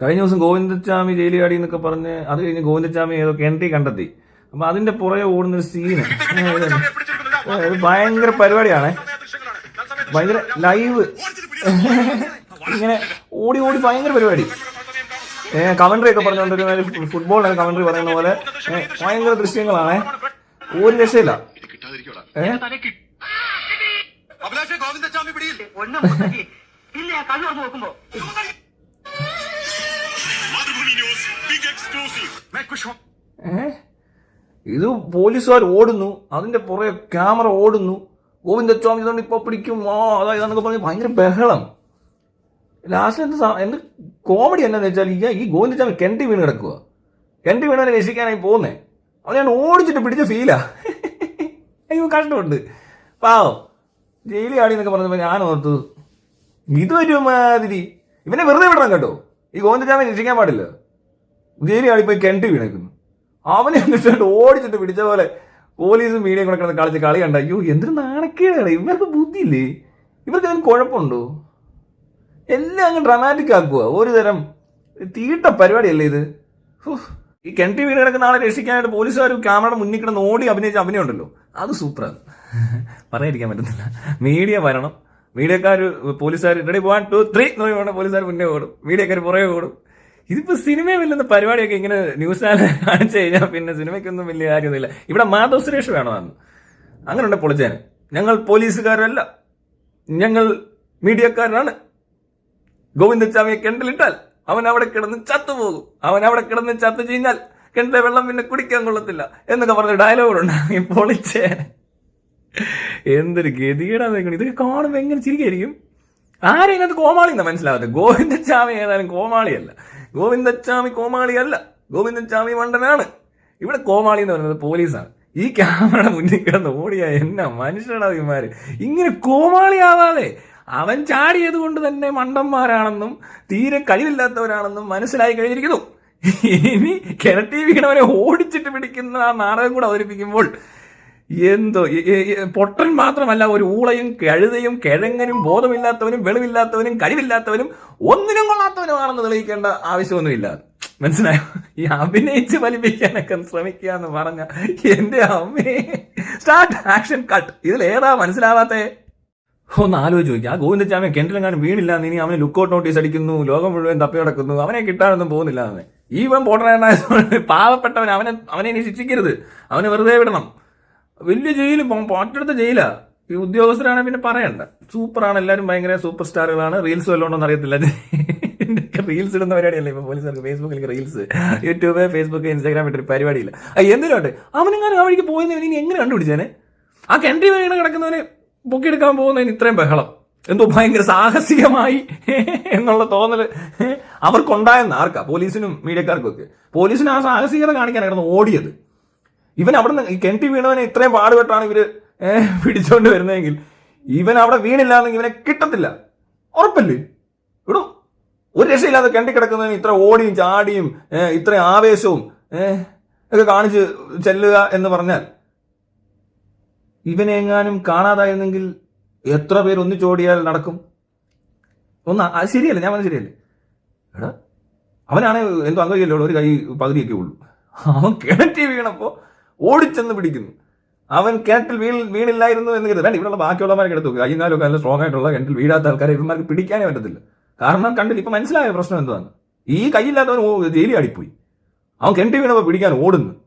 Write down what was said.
കഴിഞ്ഞ ദിവസം ഗോവിന്ദസ്വാമി ജയിലിയാടി എന്നൊക്കെ പറഞ്ഞ് അത് കഴിഞ്ഞ് ഗോവിന്ദസ്വാമി ഏതോ കിണറ്റി കണ്ടെത്തി. അപ്പൊ അതിന്റെ പുറകെ ഓടുന്ന ഒരു സീന് ഇത് ഭയങ്കര പരിപാടിയാണ്. ഭയങ്കര ലൈവ് ഇങ്ങനെ ഓടി ഓടി ഭയങ്കര പരിപാടി. കമൻട്രി കമന്ററി ഒക്കെ പറഞ്ഞുകൊണ്ട് ഫുട്ബോളിനൊക്കെ കമന്ററി പറയുന്ന പോലെ ഭയങ്കര ദൃശ്യങ്ങളാണ്. ഒരു രക്ഷയില്ല. ഏഹ് ഇത് പോലീസുകാർ ഓടുന്നു. അതിന്റെ പുറകെ ക്യാമറ ഓടുന്നു. ഗോവിന്ദസ്വാമി ഇതുകൊണ്ട് ഇപ്പൊ പിടിക്കും. ആ അതാ ഇതാന്നൊക്കെ പറഞ്ഞ് ഭയങ്കര ബഹളം. ലാസ്റ്റ് എന്ത് എന്ത് കോമഡി എന്താന്ന് വെച്ചാൽ ഈ ഗോവിന്ദസ്വാമി കെണ്ടി വീണ് കിടക്കുക കിണറ്റി വീണവനെ രക്ഷിക്കാനായി പോകുന്നേ അവനെ ഞാൻ ഓടിച്ചിട്ട് പിടിച്ച ഫീലാ അയ്യോ കഷ്ടമുണ്ട്. പാവം. ജയിലി ആടി എന്നൊക്കെ പറഞ്ഞപ്പോ ഞാൻ ഓർത്തു ഇതൊരു മാതിരി ഇവനെ വെറുതെ വിടണം കേട്ടോ. ഈ ഗോവിന്ദസ്വാമി രക്ഷിക്കാൻ പാടില്ല. ആടി പോയി കിണറ്റി വീണേക്കുന്നു. അവനെ എന്നിട്ട് ഓടിച്ചിട്ട് പിടിച്ച പോലെ പോലീസും മീഡിയയും കൂടെ കിടന്ന് കളിച്ച് കളി കണ്ട അയ്യോ എന്തൊരു നാണക്കേടാണ്. ഇവർക്ക് ബുദ്ധിയില്ലേ? ഇവർക്ക് അതിന് കുഴപ്പമുണ്ടോ? എല്ലാം അങ്ങ് ഡ്രാമാറ്റിക് ആക്കുക ഒരു തരം തീട്ട പരിപാടിയല്ലേ ഇത്. ഈ കെണ്ടി വീട് കിടക്കുന്ന ആളെ രക്ഷിക്കാനായിട്ട് പോലീസുകാർ ക്യാമറയുടെ മുന്നിൽ കിടന്ന് ഓടി അഭിനയിച്ച അഭിനയം ഉണ്ടല്ലോ. അത് സൂപ്പറാണ്. പറയാതിരിക്കാൻ പറ്റുന്നില്ല. മീഡിയ വരണം. മീഡിയക്കാർ പോലീസുകാർ റെഡി വൺ ടു ത്രീ എന്ന് പറയുമ്പോൾ പോലീസുകാർ മുന്നേ ഓടും. മീഡിയക്കാർ പുറകെ ഓടും. ഇതിപ്പോ സിനിമ വില്ലുന്ന പരിപാടിയൊക്കെ ഇങ്ങനെ ന്യൂസ് ചാനൽ കാണിച്ചു കഴിഞ്ഞാൽ പിന്നെ സിനിമയ്ക്കൊന്നും വലിയ കാര്യമൊന്നുമില്ല ഇവിടെ മാധവ് സുരേഷ് വേണമെന്ന് അങ്ങനെയുണ്ട് പൊളിച്ചാന്. ഞങ്ങൾ പോലീസുകാരല്ല. ഞങ്ങൾ മീഡിയക്കാരാണ് ഗോവിന്ദച്ചാമിയെ കിണറ്റിലിട്ടാൽ അവൻ അവിടെ കിടന്ന് ചത്തുപോകും അവൻ അവിടെ കിടന്ന് ചത്തു കഴിഞ്ഞാൽ കിണറ്റിലെ വെള്ളം പിന്നെ കുടിക്കാൻ കൊള്ളത്തില്ല എന്നൊക്കെ പറഞ്ഞ ഡയലോഗുണ്ട് ഈ പൊളിച്ചേ എന്തൊരു ഗതികേടാ ഇതൊക്കെ കാണുമ്പോൾ എങ്ങനെ ചിരിക്കായിരിക്കും? ആരെയും അത് കോമാളി എന്നാ മനസ്സിലാവാത്തത്? ഗോവിന്ദച്ചാമി ഏതായാലും കോമാളിയല്ല. ഗോവിന്ദച്ചാമി കോമാളിയല്ല ഗോവിന്ദച്ചാമി മണ്ടനാണ്. ഇവിടെ കോമാളി എന്ന് പറയുന്നത് പോലീസാണ്. ഈ ക്യാമറയുടെ മുന്നിൽ കിടന്ന് ഓടിയ എന്നാ മനുഷ്യനാ ഇമാര് ഇങ്ങനെ കോമാളിയാവാതെ അവൻ ചാടിയത് കൊണ്ട് തന്നെ മണ്ടന്മാരാണെന്നും തീരെ കഴിവില്ലാത്തവരാണെന്നും മനസ്സിലായി കഴിഞ്ഞിരിക്കുന്നു. ഇനി കിണറ്റി വീണവനെ ഓടിച്ചിട്ട് പിടിക്കുന്ന ആ നാടകം കൂടെ അവതരിപ്പിക്കുമ്പോൾ എന്തോ? ഈ- ഈ- ഈ പൊട്ടൻ മാത്രമല്ല ഒരു ഊളയും കഴുതയും കിഴങ്ങനും ബോധമില്ലാത്തവനും വെളിവില്ലാത്തവനും കഴിവില്ലാത്തവനും ഒന്നിനും കൊള്ളാത്തവനുമാണെന്ന് തെളിയിക്കേണ്ട ആവശ്യമൊന്നുമില്ല. മനസ്സിലായോ? ഈ അഭിനയിച്ച് ഫലിപ്പിക്കാനൊക്കെ ശ്രമിക്കുക എന്ന് പറഞ്ഞ എന്റെ അമ്മേ. സ്റ്റാർട്ട് ആക്ഷൻ കട്ട് ഇതിൽ ഏതാ മനസ്സിലാവാത്തേ? ഒന്ന് ആലോചിച്ച് നോക്കി. ആ ഗോവിന്ദച്ചാമി കിണറ്റിലെങ്ങാനും വീണില്ല എന്ന് ഇനി അവന് ലുക്കൗട്ട് നോട്ടീസ് അടിക്കുന്നു ലോകം മുഴുവൻ തപ്പി നടക്കുന്നു അവനെ കിട്ടാനൊന്നും പോകുന്നില്ല അവനെ ഈവൻ പോട്ടനായ പാവപ്പെട്ടവൻ അവനെ അവനെ ഇനി ശിക്ഷിക്കരുത്. അവനെ വെറുതെ വിടണം. വലിയ ജയിലും പാട്ടെടുത്ത ജയിലാ. ഈ ഉദ്യോഗസ്ഥരാണ് പിന്നെ പറയണ്ട. സൂപ്പറാണ് എല്ലാവരും ഭയങ്കര സൂപ്പർ സ്റ്റാറുകളാണ്. റീൽസ് വല്ലതും ഉണ്ടോന്ന് അറിയത്തില്ല റീൽസ് ഇടുന്ന പരിപാടിയല്ലേ ഇപ്പൊ പോലീസുകാർക്ക്? ഫേസ്ബുക്കിൽ റീൽസ്. യൂട്യൂബ് ഫേസ്ബുക്ക് ഇൻസ്റ്റാഗ്രാം ഇട്ടൊരു പരിപാടിയില്ല. എന്തിനോട്ടെ അവനെങ്ങാനും ആ വഴിക്ക് പോയെന്ന് ഇനി എങ്ങനെ കണ്ടുപിടിച്ചേനെ? ആ കിണറ്റി വീണ് കിടക്കുന്നവനെ പൊക്കിയെടുക്കാൻ പോകുന്നതിന് ഇത്രയും ബഹളം. എന്തോ ഭയങ്കര സാഹസികമായി എന്നുള്ള തോന്നൽ അവർക്കുണ്ടായെന്ന് ആർക്കാ? പോലീസിനും മീഡിയക്കാർക്കും ഒക്കെ പോലീസിന് ആ സാഹസികത കാണിക്കാനായിരുന്നു ഓടിയത്. ഇവൻ അവിടെ നിന്ന് കെൻ ടി വീണവനെ ഇത്രയും പാടുപെട്ടാണ് ഇവർ പിടിച്ചോണ്ട് വരുന്നതെങ്കിൽ. ഇവൻ അവിടെ വീണില്ല എന്നെങ്കിൽ ഇവനെ കിട്ടത്തില്ല. ഉറപ്പല്ലേ? ഇവിടും ഒരു രക്ഷയില്ലാതെ കെണ്ടി കിടക്കുന്നതിന് ഇത്ര ഓടിയും ചാടിയും ഇത്ര ഇത്രയും ആവേശവും ഒക്കെ കാണിച്ച് ചെല്ലുക എന്ന് പറഞ്ഞാൽ ഇവനെ എങ്ങാനും കാണാതായിരുന്നെങ്കിൽ എത്ര പേർ ഒന്നിച്ചോടിയാൽ നടക്കും? ഒന്ന് ശരിയല്ല? ഞാൻ പറഞ്ഞത് ശരിയല്ലേ? എടാ അവനാണ് എന്തോ അംഗീകല്ലോ ഒരു കൈ പകുതിയൊക്കെ ഉള്ളൂ. അവൻ കിണറ്റി വീണപ്പോ ഓടിച്ചെന്ന് പിടിക്കുന്നു. അവൻ കിണറ്റിൽ വീൺ വീണില്ലായിരുന്നു എന്ന് കരുതി വേണ്ട ഇവിടെയുള്ള ബാക്കിയുള്ളവരെ എടുത്തു കൈനാലൊക്കെ നല്ല സ്ട്രോങ് ആയിട്ടുള്ള കിണറ്റിൽ വീഴാത്ത ആൾക്കാരെ ഇവന്മാർക്ക് പിടിക്കാനേ പറ്റത്തില്ല. കാരണം കണ്ടില്ല ഇപ്പൊ മനസ്സിലായ പ്രശ്നം എന്താണ്? ഈ കൈയില്ലാത്തവൻ ജയിലി ജയിലിൽ ആടിപ്പോയി. അവൻ കിണറ്റിൽ വീണപ്പോ പിടിക്കാൻ ഓടുന്നു.